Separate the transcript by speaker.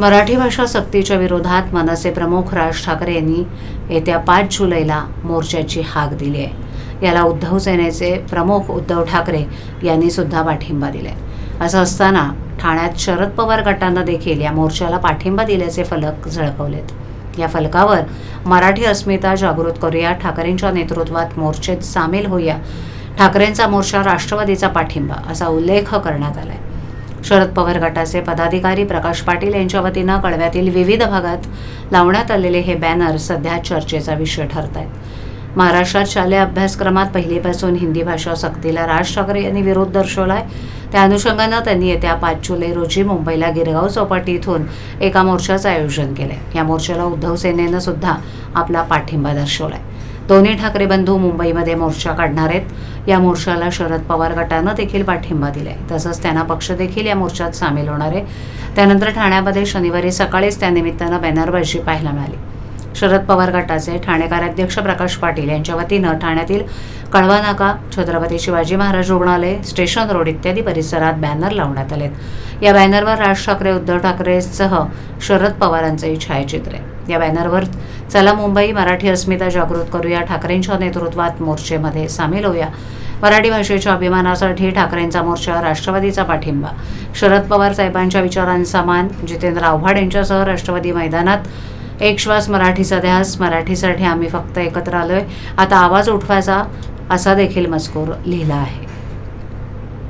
Speaker 1: मराठी भाषा सक्तीच्या विरोधात मनसे प्रमुख राज ठाकरे यांनी येत्या पाच जुलैला मोर्चाची हाक दिली आहे. याला उद्धव सेनेचे प्रमुख उद्धव ठाकरे यांनी सुद्धा पाठिंबा दिलाय. असं असताना ठाण्यात शरद पवार गटांना देखील या मोर्चाला पाठिंबा दिल्याचे फलक झळकवलेत. या फलकावर मराठी अस्मिता जागृत करूया ठाकरेंच्या नेतृत्वात मोर्चेत सामील होऊया ठाकरेंचा मोर्चा राष्ट्रवादीचा पाठिंबा असा उल्लेख करण्यात आलाय. शरद पवार गटाचे पदाधिकारी प्रकाश पाटील यांच्या वतीनं कळव्यातील विविध भागात लावण्यात आलेले हे बॅनर सध्या चर्चेचा विषय ठरत आहेत महाराष्ट्रात शालेय अभ्यासक्रमात पहिलीपासून हिंदी भाषा सक्तीला राज ठाकरे यांनी विरोध दर्शवलाय. त्या अनुषंगानं त्यांनी येत्या पाच जुलै रोजी मुंबईला गिरगाव चौपाटी इथून एका मोर्चाचं आयोजन केलंय. या मोर्चाला उद्धव सेनेनं सुद्धा आपला पाठिंबा दर्शवलाय. दोन्ही ठाकरे बंधू मुंबईमध्ये मोर्चा काढणार आहेत. या मोर्चाला शरद पवार गटानं देखील पाठिंबा दिलाय. तसंच त्यांना पक्ष देखील या मोर्चात सामील होणार आहे. त्यानंतर ठाण्यामध्ये शनिवारी सकाळीच त्यानिमित्तानं बॅनरबाजी पाहायला मिळाली. शरद पवार गटाचे ठाणे कार्याध्यक्ष प्रकाश पाटील यांच्या वतीनं ठाण्यातील कळवा नाका छत्रपती शिवाजी महाराज रुग्णालय स्टेशन रोड इत्यादी परिसरात बॅनर लावण्यात आलेत. या बॅनरवर राज ठाकरे उद्धव ठाकरेसह शरद पवारांचंही छायाचित्र आहे. या बॅनरवर चला मुंबई मराठी अस्मिता जागृत करूया ठाकरेंच्या नेतृत्वात मोर्चेमध्ये सामील होऊया. मराठी भाषेच्या अभिमानासाठी ठाकरेंचा मोर्चा राष्ट्रवादीचा पाठिंबा. शरद पवार साहेबांच्या विचारांचा मान जितेंद्र आव्हाड यांच्यासह राष्ट्रवादी मैदानात एक श्वास मराठीचा ध्यास मराठीसाठी आम्ही फक्त एकत्र आलोय. आता आवाज उठवायचा असा देखील मजकूर लिहिला आहे.